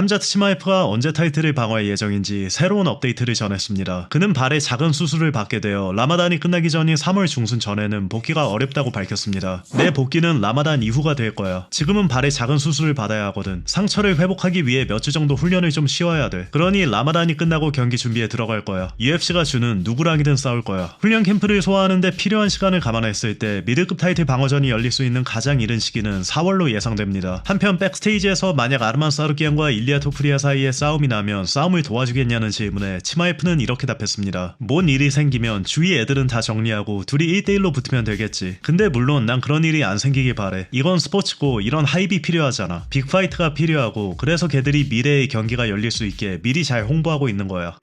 함자트 치마에프가 언제 타이틀을 방어할 예정인지 새로운 업데이트를 전했습니다. 그는 발에 작은 수술을 받게 되어 라마단이 끝나기 전인 3월 중순 전에는 복귀가 어렵다고 밝혔습니다. 내 복귀는 라마단 이후가 될 거야. 지금은 발에 작은 수술을 받아야 하거든. 상처를 회복하기 위해 몇 주 정도 훈련을 좀 쉬어야 돼. 그러니 라마단이 끝나고 경기 준비에 들어갈 거야. UFC가 주는 누구랑이든 싸울 거야. 훈련 캠프를 소화하는데 필요한 시간을 감안했을 때 미드급 타이틀 방어전이 열릴 수 있는 가장 이른 시기는 4월로 예상됩니다. 한편 백스테이지에서 만약 아르만 사르키안과 일리 아 토프리아 사이에 싸움이 나면 싸움을 도와주겠냐는 질문에 치마에프는 이렇게 답했습니다. 뭔 일이 생기면 주위 애들은 다 정리하고 둘이 1대1로 붙으면 되겠지. 근데 물론 난 그런 일이 안 생기길 바래. 이건 스포츠고 이런 하입이 필요하잖아. 빅파이트가 필요하고 그래서 걔들이 미래의 경기가 열릴 수 있게 미리 잘 홍보하고 있는 거야.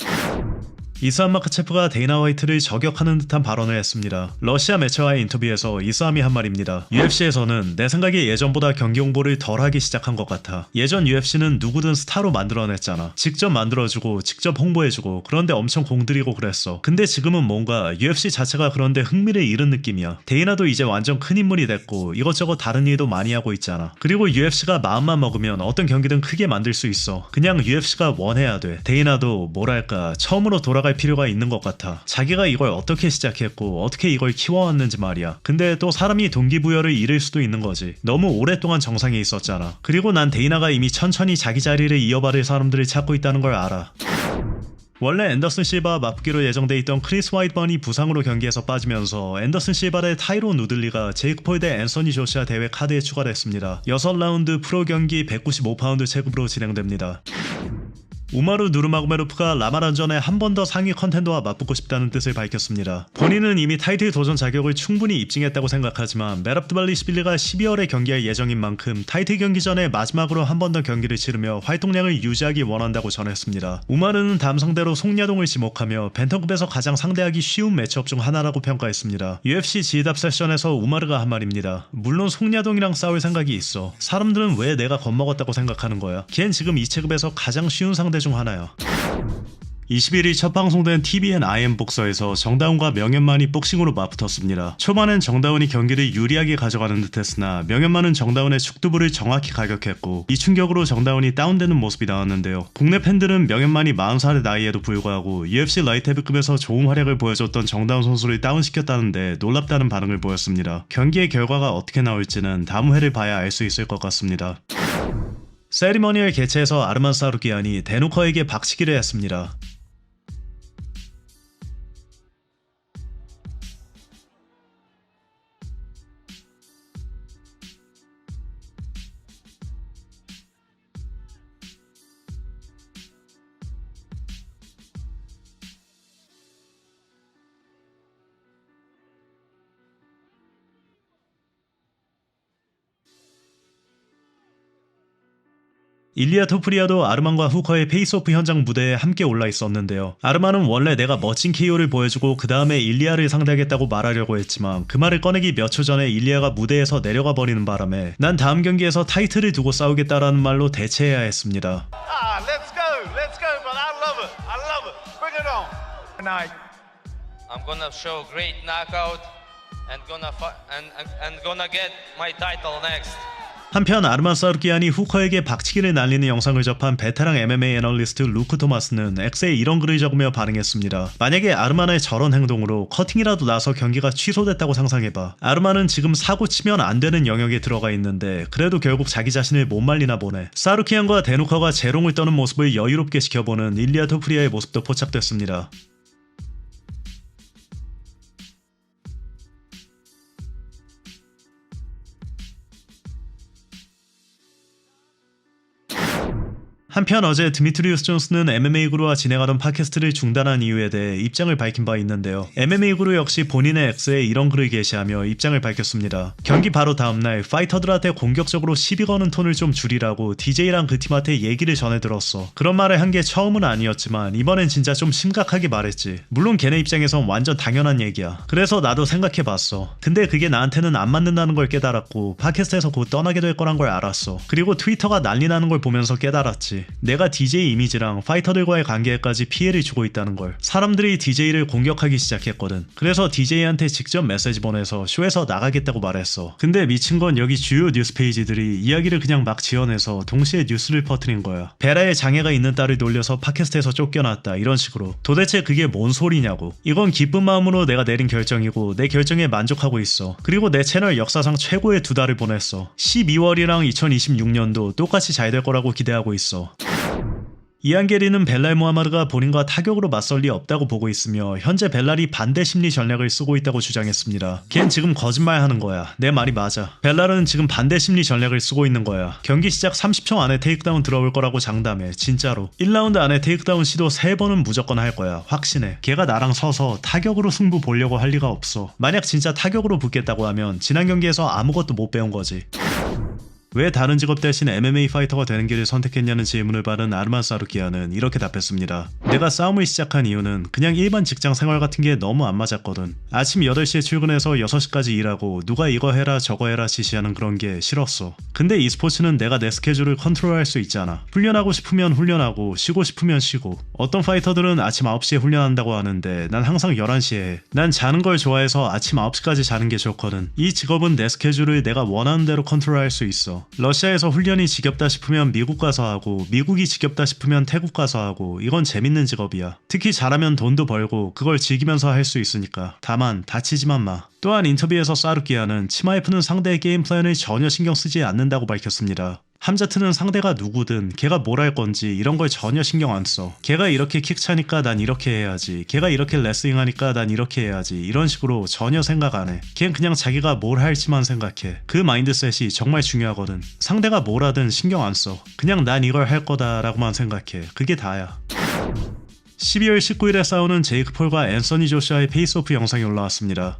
이스암 마크체프가 데이나 화이트를 저격하는 듯한 발언을 했습니다. 러시아 매체와의 인터뷰에서 이스암이 한 말입니다. UFC에서는 내 생각에 예전보다 경기 홍보를 덜 하기 시작한 것 같아. 예전 UFC는 누구든 스타로 만들어냈잖아. 직접 만들어주고 직접 홍보해주고 그런데 엄청 공들이고 그랬어. 근데 지금은 뭔가 UFC 자체가 그런데 흥미를 잃은 느낌이야. 데이나도 이제 완전 큰 인물이 됐고 이것저것 다른 일도 많이 하고 있잖아. 그리고 UFC가 마음만 먹으면 어떤 경기든 크게 만들 수 있어. 그냥 UFC가 원해야 돼. 데이나도 뭐랄까 처음으로 돌아 갈 필요가 있는 것 같아. 자기가 이걸 어떻게 시작했고 어떻게 이걸 키워왔는지 말이야. 근데 또 사람이 동기부여를 잃을 수도 있는 거지. 너무 오랫동안 정상에 있었잖아. 그리고 난 데이나가 이미 천천히 자기 자리를 이어받을 사람들을 찾고 있다는 걸 알아. 원래 앤더슨 실바와 맞붙기로 예정돼 있던 크리스 화이트번이 부상으로 경기에서 빠지면서 앤더슨 실바 대 타이로 누들리가 제이크 폴 대 앤서니 조시아 대회 카드에 추가됐습니다. 6라운드 프로 경기 195파운드 체급으로 진행됩니다. 우마르 누르마고메로프가 라마란전에 한 번 더 상위 컨텐더와 맞붙고 싶다는 뜻을 밝혔습니다. 본인은 이미 타이틀 도전 자격을 충분히 입증했다고 생각하지만 메랍드발리시빌리가 12월에 경기할 예정인 만큼 타이틀 경기 전에 마지막으로 한 번 더 경기를 치르며 활동량을 유지하기 원한다고 전했습니다. 우마르는 다음 상대로 송야동을 지목하며 벤턴급에서 가장 상대하기 쉬운 매치업 중 하나라고 평가했습니다. UFC 지답 세션에서 우마르가 한 말입니다. 물론 송야동이랑 싸울 생각이 있어. 사람들은 왜 내가 겁먹었다고 생각하는 거야? 걘 지금 이 체급에서 가장 쉬운 상대 중 하나야. 21일 첫 방송된 TVN IM 복서에서 정다운과 명현만이 복싱으로 맞붙었습니다. 초반엔 정다운이 경기를 유리하게 가져가는 듯했으나 명현만은 정다운의 축두부를 정확히 가격했고 이 충격으로 정다운이 다운되는 모습이 나왔는데요. 국내 팬들은 명현만이 40살의 나이에도 불구하고 UFC 라이트헤비급에서 좋은 활약을 보여줬던 정다운 선수를 다운시켰다는데 놀랍다는 반응을 보였습니다. 경기의 결과가 어떻게 나올지는 다음 회를 봐야 알 수 있을 것 같습니다. 세리머니를 개최해서 아르만 사루키안이 데누커에게 박치기를 했습니다. 일리아 토프리아도 아르만과 후커의 페이스오프 현장 무대에 함께 올라 있었는데요. 아르만은 원래 내가 멋진 KO를 보여주고 그 다음에 일리아를 상대하겠다고 말하려고 했지만 그 말을 꺼내기 몇 초 전에 일리아가 무대에서 내려가 버리는 바람에 난 다음 경기에서 타이틀을 두고 싸우겠다라는 말로 대체해야 했습니다. Let's go, let's go, brother. I love it, I love it. Bring it on. Tonight. I'm gonna show great knockout and gonna fi- and, and and gonna get my title next. 한편 아르만 사르키안이 후커에게 박치기를 날리는 영상을 접한 베테랑 MMA 애널리스트 루크 토마스는 X에 이런 글을 적으며 반응했습니다. 만약에 아르만의 저런 행동으로 커팅이라도 나서 경기가 취소됐다고 상상해봐. 아르만은 지금 사고 치면 안 되는 영역에 들어가 있는데 그래도 결국 자기 자신을 못 말리나 보네. 사르키안과 데누커가 재롱을 떠는 모습을 여유롭게 지켜보는 일리아 토프리아의 모습도 포착됐습니다. 한편 어제 드미트리우스 존스는 MMA 구루와 진행하던 팟캐스트를 중단한 이유에 대해 입장을 밝힌 바 있는데요. MMA 구루 역시 본인의 X에 이런 글을 게시하며 입장을 밝혔습니다. 경기 바로 다음날 파이터들한테 공격적으로 시비 거는 톤을 좀 줄이라고 DJ랑 그 팀한테 얘기를 전해 들었어. 그런 말을 한 게 처음은 아니었지만 이번엔 진짜 좀 심각하게 말했지. 물론 걔네 입장에선 완전 당연한 얘기야. 그래서 나도 생각해 봤어. 근데 그게 나한테는 안 맞는다는 걸 깨달았고 팟캐스트에서 곧 떠나게 될 거란 걸 알았어. 그리고 트위터가 난리 나는 걸 보면서 깨달았지. 내가 DJ 이미지랑 파이터들과의 관계에까지 피해를 주고 있다는 걸. 사람들이 DJ를 공격하기 시작했거든. 그래서 DJ한테 직접 메시지 보내서 쇼에서 나가겠다고 말했어. 근데 미친 건 여기 주요 뉴스 페이지들이 이야기를 그냥 막 지어내서 동시에 뉴스를 퍼뜨린 거야. 베라에 장애가 있는 딸을 놀려서 팟캐스트에서 쫓겨났다 이런 식으로. 도대체 그게 뭔 소리냐고. 이건 기쁜 마음으로 내가 내린 결정이고 내 결정에 만족하고 있어. 그리고 내 채널 역사상 최고의 두 달을 보냈어. 12월이랑 2026년도 똑같이 잘 될 거라고 기대하고 있어. 이안게리는 벨랄 모하마르가 본인과 타격으로 맞설 리 없다고 보고 있으며 현재 벨랄이 반대 심리 전략을 쓰고 있다고 주장했습니다. 걘 지금 거짓말하는 거야. 내 말이 맞아. 벨랄은 지금 반대 심리 전략을 쓰고 있는 거야. 경기 시작 30초 안에 테이크다운 들어올 거라고 장담해. 진짜로. 1라운드 안에 테이크다운 시도 3번은 무조건 할 거야. 확신해. 걔가 나랑 서서 타격으로 승부 보려고 할 리가 없어. 만약 진짜 타격으로 붙겠다고 하면 지난 경기에서 아무것도 못 배운 거지. 왜 다른 직업 대신 MMA 파이터가 되는 길을 선택했냐는 질문을 받은 아르만 사루키아는 이렇게 답했습니다. 내가 싸움을 시작한 이유는 그냥 일반 직장 생활 같은 게 너무 안 맞았거든. 아침 8시에 출근해서 6시까지 일하고 누가 이거 해라 저거 해라 지시하는 그런 게 싫었어. 근데 e스포츠는 내가 내 스케줄을 컨트롤할 수 있잖아. 훈련하고 싶으면 훈련하고 쉬고 싶으면 쉬고 어떤 파이터들은 아침 9시에 훈련한다고 하는데 난 항상 11시에 해. 난 자는 걸 좋아해서 아침 9시까지 자는 게 좋거든. 이 직업은 내 스케줄을 내가 원하는 대로 컨트롤할 수 있어. 러시아에서 훈련이 지겹다 싶으면 미국 가서 하고 미국이 지겹다 싶으면 태국 가서 하고 이건 재밌는 직업이야. 특히 잘하면 돈도 벌고 그걸 즐기면서 할 수 있으니까. 다만 다치지만 마. 또한 인터뷰에서 사르키아는 치마이프는 상대의 게임 플랜을 전혀 신경 쓰지 않는다고 밝혔습니다. 함자트는 상대가 누구든 걔가 뭘 할 건지 이런 걸 전혀 신경 안 써. 걔가 이렇게 킥 차니까 난 이렇게 해야지. 걔가 이렇게 레슬링 하니까 난 이렇게 해야지. 이런 식으로 전혀 생각 안 해. 걘 그냥 자기가 뭘 할지만 생각해. 그 마인드셋이 정말 중요하거든. 상대가 뭘 하든 신경 안 써. 그냥 난 이걸 할 거다라고만 생각해. 그게 다야. 12월 19일에 싸우는 제이크 폴과 앤서니 조슈아의 페이스오프 영상이 올라왔습니다.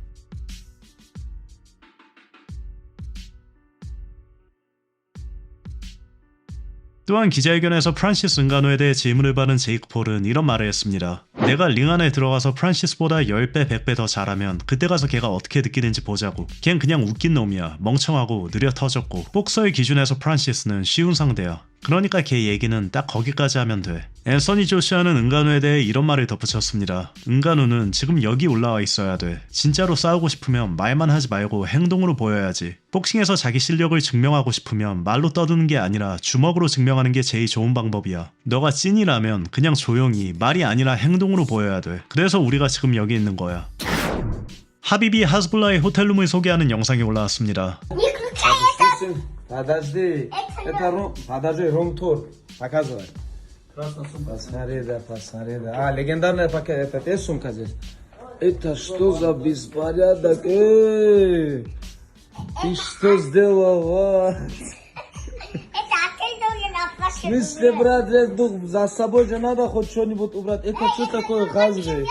또한 기자회견에서 프란시스 은가노에 대해 질문을 받은 제이크 폴은 이런 말을 했습니다. 내가 링 안에 들어가서 프란시스보다 10배, 100배 더 잘하면 그때 가서 걔가 어떻게 느끼는지 보자고. 걘 그냥 웃긴 놈이야. 멍청하고 느려 터졌고. 복서의 기준에서 프란시스는 쉬운 상대야. 그러니까 걔 얘기는 딱 거기까지 하면 돼. 앤서니 조시아는 은간우에 대해 이런 말을 덧붙였습니다. 은간우는 지금 여기 올라와 있어야 돼. 진짜로 싸우고 싶으면 말만 하지 말고 행동으로 보여야지. 복싱에서 자기 실력을 증명하고 싶으면 말로 떠드는 게 아니라 주먹으로 증명하는 게 제일 좋은 방법이야. 너가 찐이라면 그냥 조용히 말이 아니라 행동으로 보여야 돼. 그래서 우리가 지금 여기 있는 거야. 하비비 하즈블라의 호텔룸을 소개하는 영상이 올라왔습니다. Подожди. Это Это рум... Подожди, рум-тур. Показывай. Посмотри, да, посмотри, да. А, легендарная пакет. Это ты сумка здесь? Это что за беспорядок? Эй! Ты что сделала? В смысле, брат, за собой же надо хоть что-нибудь убрать. Это что такое, Я газовый?